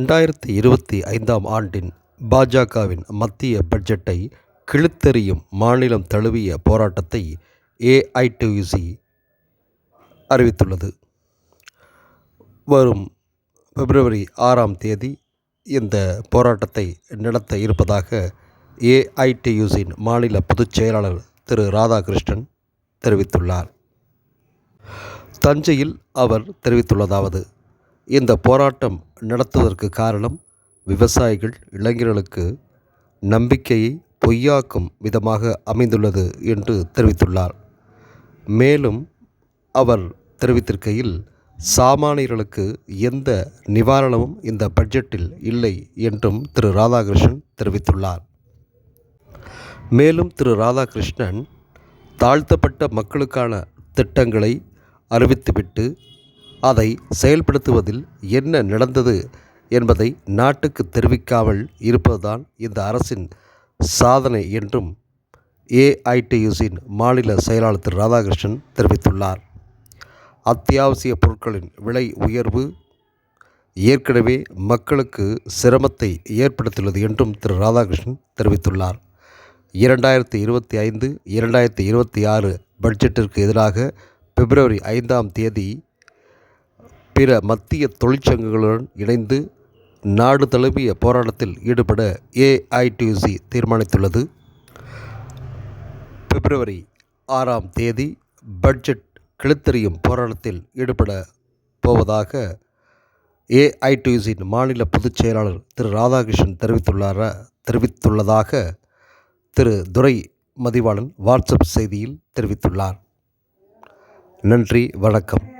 ரெண்டாயிரத்தி இருபத்தி ஐந்தாம் ஆண்டின் பாஜகவின் மத்திய பட்ஜெட்டை கிழித்தெறியும் மாநிலம் தழுவிய போராட்டத்தை ஏஐடியூசி அறிவித்துள்ளது. வரும் பிப்ரவரி ஆறாம் தேதி இந்த போராட்டத்தை நடத்த இருப்பதாக ஏஐடியூசியின் மாநில பொதுச் செயலாளர் திரு ராதாகிருஷ்ணன் தெரிவித்துள்ளார். தஞ்சையில் அவர் தெரிவித்துள்ளதாவது இந்த போராட்டம் நடத்துவதற்கு காரணம் விவசாயிகள் இளைஞர்களுக்கு நம்பிக்கையை பொய்யாக்கும் விதமாக அமைந்துள்ளது என்று தெரிவித்துள்ளார். மேலும் அவர் தெரிவித்திருக்கையில் சாமானியர்களுக்கு எந்த நிவாரணமும் இந்த பட்ஜெட்டில் இல்லை என்றும் திரு. ராதாகிருஷ்ணன் தெரிவித்துள்ளார். மேலும் திரு. ராதாகிருஷ்ணன் தாழ்த்தப்பட்ட மக்களுக்கான திட்டங்களை அறிவித்துவிட்டு அதை செயல்படுத்துவதில் என்ன நடந்தது என்பதை நாட்டுக்கு தெரிவிக்காமல் இருப்பதுதான் இந்த அரசின் சாதனை என்றும் ஏஐடியுசின் மாநில செயலாளர் திரு ராதாகிருஷ்ணன் தெரிவித்துள்ளார். அத்தியாவசிய பொருட்களின் விலை உயர்வு ஏற்கனவே மக்களுக்கு சிரமத்தை ஏற்படுத்தியுள்ளது என்றும் திரு ராதாகிருஷ்ணன் தெரிவித்துள்ளார். இரண்டாயிரத்தி இருபத்தி ஐந்து இரண்டாயிரத்தி இருபத்தி ஆறு பட்ஜெட்டிற்கு எதிராக பிப்ரவரி ஐந்தாம் தேதி பிற மத்திய தொழிற்சங்கங்களுடன் இணைந்து நாடு தழுவிய போராட்டத்தில் ஈடுபட ஏஐடியூசி தீர்மானித்துள்ளது. பிப்ரவரி ஆறாம் தேதி பட்ஜெட் கிழித்தெறியும் போராட்டத்தில் ஈடுபட போவதாக ஏஐடியூசியின் மாநில பொதுச் செயலாளர் திரு ராதாகிருஷ்ணன் தெரிவித்துள்ளார தெரிவித்துள்ளதாக திரு துரை மதிவாளன் வாட்ஸ்அப் செய்தியில் தெரிவித்துள்ளார். நன்றி வணக்கம்.